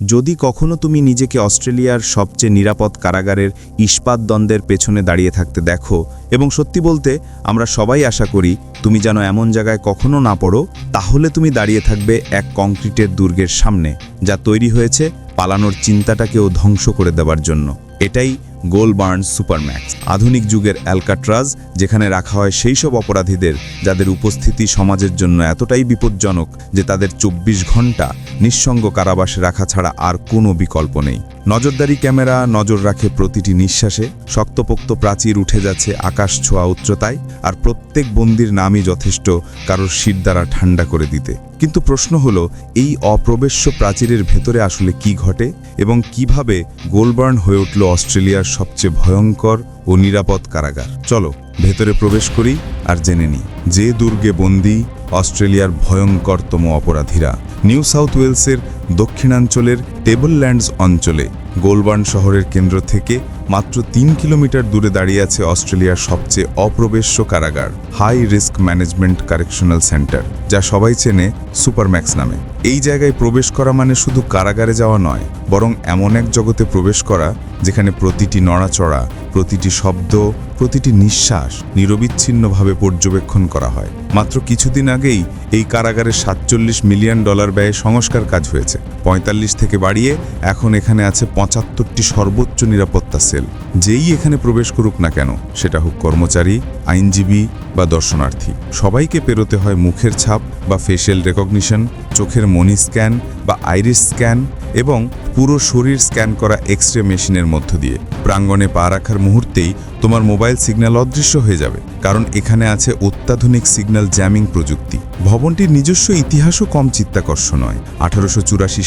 যদি কখনো তুমি নিজেকে অস্ট্রেলিয়ার সবচেয়ে নিরাপদ কারাগারের ইস্পাত দ্বন্দ্বের পেছনে দাঁড়িয়ে থাকতে দেখো এবং সত্যি বলতে, আমরা সবাই আশা করি তুমি যেন এমন জায়গায় কখনো না পড়ো, তাহলে তুমি দাঁড়িয়ে থাকবে এক কংক্রিটের দুর্গের সামনে, যা তৈরি হয়েছে পালানোর চিন্তাটাকেও ধ্বংস করে দেওয়ার জন্য। এটাই গোলবার্ন সুপারম্যাক্স। আধুনিক যুগের অ্যালকাট্রাজ, যেখানে রাখা হয় সেই সব অপরাধীদের, যাদের উপস্থিতি সমাজের জন্য এতটাই বিপজ্জনক যে তাদের চব্বিশ ঘণ্টা নিঃসঙ্গ কারাবাসে রাখা ছাড়া আর কোনো বিকল্প নেই। নজরদারি ক্যামেরা নজর রাখে প্রতিটি নিঃশ্বাসে, শক্তপোক্ত প্রাচীর উঠে যাচ্ছে আকাশ ছোঁয়া উচ্চতায়, আর প্রত্যেক বন্দির নামই যথেষ্ট কারোর শির দ্বারা ঠান্ডা করে দিতে। কিন্তু প্রশ্ন হলো, এই অপ্রবেশ্য প্রাচীরের ভেতরে আসলে কি ঘটে এবং কীভাবে গোলবার্ন হয়ে উঠল অস্ট্রেলিয়ার সবচেয়ে ভয়ঙ্কর ও নিরাপদ কারাগার। চলো, ভেতরে প্রবেশ করি আর জেনে নিই, যে দুর্গে বন্দি অস্ট্রেলিয়ার ভয়ঙ্করতম অপরাধীরা নিউ সাউথ ওয়েলসের দক্ষিণাঞ্চলের টেবলল্যান্ডস অঞ্চলে গোলবার্ন শহরের কেন্দ্র থেকে মাত্র তিন কিলোমিটার দূরে দাঁড়িয়ে আছে অস্ট্রেলিয়ার সবচেয়ে অপ্রবেশ্য কারাগার high risk management correctional centre যা সবাই চেনে সুপারম্যাক্স নামে। এই জায়গায় প্রবেশ করা মানে শুধু কারাগারে যাওয়া নয়, বরং এমন এক জগতে প্রবেশ করা যেখানে প্রতিটি নড়াচড়া প্রতিটি শব্দ, প্রতিটি নিঃশ্বাস নিরবিচ্ছিন্নভাবে পর্যবেক্ষণ করা হয়। মাত্র কিছুদিন আগেই এই কারাগারে সাতচল্লিশ মিলিয়ন ডলার ব্যয়ে সংস্কার কাজ হয়েছে। পঁয়তাল্লিশ থেকে বাড়িয়ে এখন এখানে আছে পঁচাত্তরটি সর্বোচ্চ নিরাপত্তা সেল। যেই এখানে প্রবেশ করুক না কেন, সেটা হোক কর্মচারী, আইনজীবী বা দর্শনার্থী। সবাইকে পেরোতে হয় মুখের ছাপ বা ফেশিয়াল রেকগনিশন চোখের মনি স্ক্যান বা আইরিস স্ক্যান এবং পুরো শরীর স্ক্যান করা এক্স রে মেশিনের মধ্য দিয়ে। প্রাঙ্গণে পা রাখার মুহূর্তেই তোমার মোবাইল সিগন্যাল অদৃশ্য হয়ে যাবে, কারণ এখানে আছে অত্যাধুনিক সিগন্যাল জ্যামিং প্রযুক্তি। ভবনটির নিজস্ব ইতিহাসও কম চিত্তাকর্ষ নয়। আঠারোশো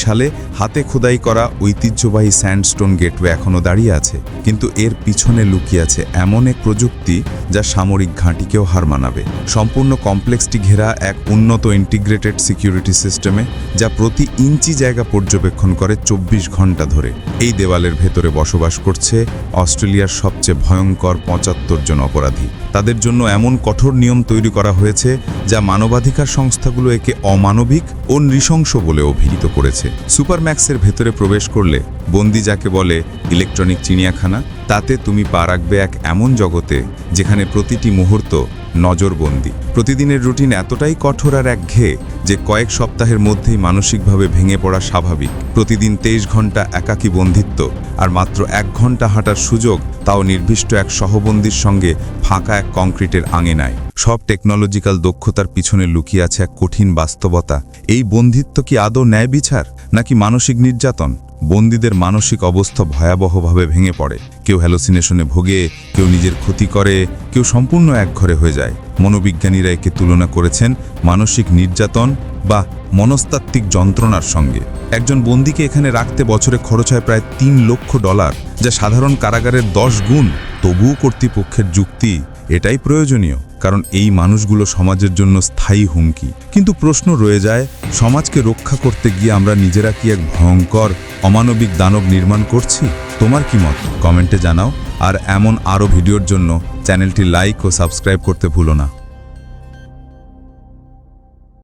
সালে হাতে খোদাই করা ঐতিহ্যবাহী স্যান্ডস্টোন গেটওয়ে এখনও দাঁড়িয়ে আছে, কিন্তু এর পিছনে লুকিয়ে আছে এমন এক প্রযুক্তি যা সামরিক ঘাঁটিকেও হার মানাবে। সম্পূর্ণ কমপ্লেক্সটি ঘেরা এক উন্নত ইন্টিগ্রেটেড সিকিউরিটি সিস্টেমে, যা প্রতি ইঞ্চি জায়গা পর্যবেক্ষণ করে চব্বিশ ঘণ্টা ধরে। এই দেওয়ালের ভেতরে বসবাস করছে অস্ট্রেলিয়ার সবচেয়ে ভয়ঙ্কর পঁচাত্তর জন অপরাধী। তাদের জন্য এমন কঠোর নিয়ম তৈরি করা হয়েছে যা মানবাধিকার সংস্থাগুলো একে অমানবিক ও নৃশংস বলে অভিহিত করেছে। সুপারম্যাক্সের ভেতরে প্রবেশ করলে বন্দি যাকে বলে ইলেকট্রনিক চিড়িয়াখানা, তাতে তুমি পা রাখবে এক এমন জগতে যেখানে প্রতিটি মুহূর্ত নজরবন্দি। প্রতিদিনের রুটিন এতটাই কঠোর আর একঘেয়ে যে কয়েক সপ্তাহের মধ্যেই মানসিকভাবে ভেঙে পড়া স্বাভাবিক। প্রতিদিন তেইশ ঘণ্টা একাকী বন্ধিত্ব আর মাত্র এক ঘণ্টা হাঁটার সুযোগ তাও নির্দিষ্ট এক সহবন্দির সঙ্গে ফাঁকা এক কংক্রিটের আঙেনায়। সব টেকনোলজিক্যাল দক্ষতার পিছনে লুকিয়ে আছে এক কঠিন বাস্তবতা। এই বন্ধিত্ব কি আদৌ ন্যায় বিচার নাকি মানসিক নির্যাতন? বন্দীদের মানসিক অবস্থা ভয়াবহভাবে ভেঙে পড়ে। কেউ হ্যালোসিনেশনে ভোগে, কেউ নিজের ক্ষতি করে, কেউ সম্পূর্ণ একঘরে হয়ে যায়। মনোবিজ্ঞানীরা একে তুলনা করেছেন মানসিক নির্যাতন বা মনস্তাত্ত্বিক যন্ত্রণার সঙ্গে। একজন বন্দীকে এখানে রাখতে বছরে খরচ হয় প্রায় তিন লক্ষ ডলার, যা সাধারণ কারাগারের দশ গুণ। তবুও কর্তৃপক্ষের যুক্তি, এটাই প্রয়োজনীয়। কারণ এই মানুষগুলো সমাজের জন্য স্থায়ী হুমকি। কিন্তু প্রশ্ন রয়ে যায়, সমাজকে রক্ষা করতে গিয়ে আমরা নিজেরা কি এক ভয়ঙ্কর, অমানবিক দানব নির্মাণ করছি? তোমার কি মত? কমেন্টে জানাও। আর এমন আরও ভিডিওর জন্য চ্যানেলটি লাইক ও সাবস্ক্রাইব করতে ভুলো না।